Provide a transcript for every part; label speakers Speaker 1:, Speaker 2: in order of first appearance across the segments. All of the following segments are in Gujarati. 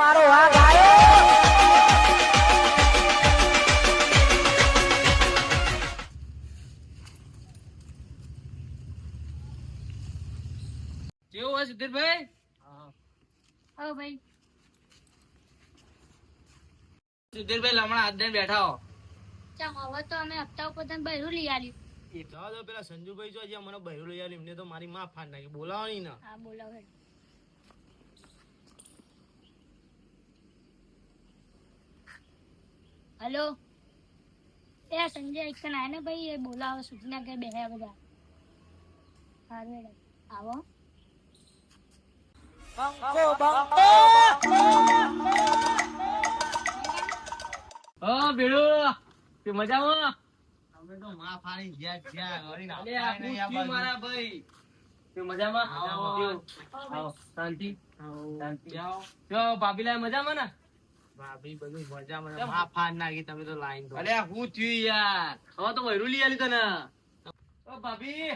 Speaker 1: મારો વાઘ આવ્યો.
Speaker 2: કેવું હોય સુધીરભાઈ?
Speaker 3: હવે ભાઈ.
Speaker 2: સુધીરભાઈ હમણાં હાથ દઈને બેઠા હો.
Speaker 3: ચાલ હવે તો અમે હપ્તા ઉપર તમે બહેરું લઈ આવ્યું
Speaker 4: એટલા તો પેલા સંજુભાઈ જો મને બહેરું લઈ આવ્યું એમને તો મારી માં ફાડ નાખી. બોલાવાની ના.
Speaker 3: હા બોલાવો હલો? એ આ સંજય એક આય ને ભાઈ એ બોલાવો સૂચના કે બેહ્યા બધા હા મેડમ આવો.
Speaker 1: બંકો બંકો
Speaker 2: ઓ બેડો તું મજામાં?
Speaker 4: અમે તો માં ફાડી ગયા ગયા. વળી
Speaker 2: અલે આ હું થયું મારા ભાઈ. તું મજામાં? આવો. શાંતિ. શાંતિ. જો ભાભીલા મજામાં ને?
Speaker 4: ભાભી બધું મજા મને. માં નાખી તમે તો લાઈન તો.
Speaker 2: અરે હું થયું યાર. હવે તો વૈરું લઈ આલી તને. ઓ ભાભી.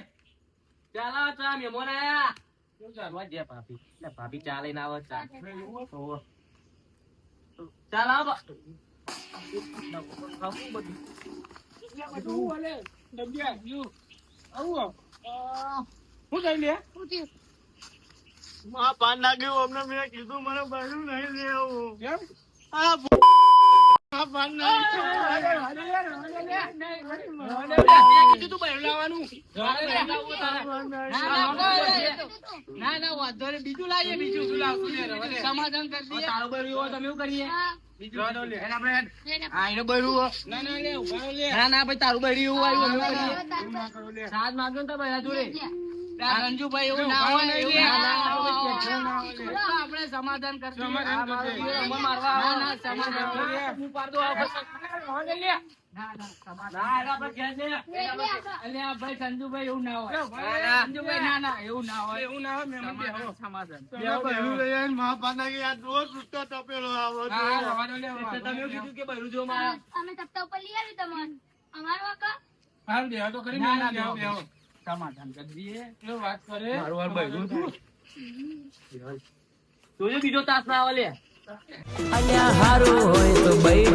Speaker 2: ચાલો ચા મહેમાન આયા શું ચાલવા દે ભાભી. એટલે ભાભી ચા લઈને આવો ચા. ચાલ આવો ખાવું બધું.
Speaker 3: શું થયું
Speaker 4: માં અમને કીધું મને બાજુ નહીં લેવું. આ
Speaker 2: ના ના વાંધો નહીં બીજું લાવીએ બીજું શું લાવશું. સમાધાન કરી તારું બૈરું હોય તો એવું કરીએ. ના ના ના ના ભાઈ તારું બળ્યું આવ્યું સાત માગ્યો ને રંજુભાઈ એવું ના હોય સમાધાન કરજો મારું મારવા આવે ના સમાધાન હું. ના ના ના પર ઘેર લે. અલ્યા ભાઈ સંજુભાઈ એવું ના હોય સંજુભાઈ ના ના એવું ના હોય એવું ના હોય સમાધાન સમાધાન
Speaker 4: તમે બહેરું લઈ આવીને માં ફાડ નાખી આ રોજ સુટ્ટા તપેલો આવો
Speaker 2: દો તમે કીધું કે બૈરું જો
Speaker 3: અમે તપતા ઉપર લઈ આવ્યું તમને અમારો વાંકા
Speaker 2: ના, ના, બેહો, બેહો. સમાધાન કરી દઈએ. મારું હાલ બૈરું હતું. જોજો બીજો તાસ ના આવે લે.
Speaker 1: હારું હોય તો બૈરું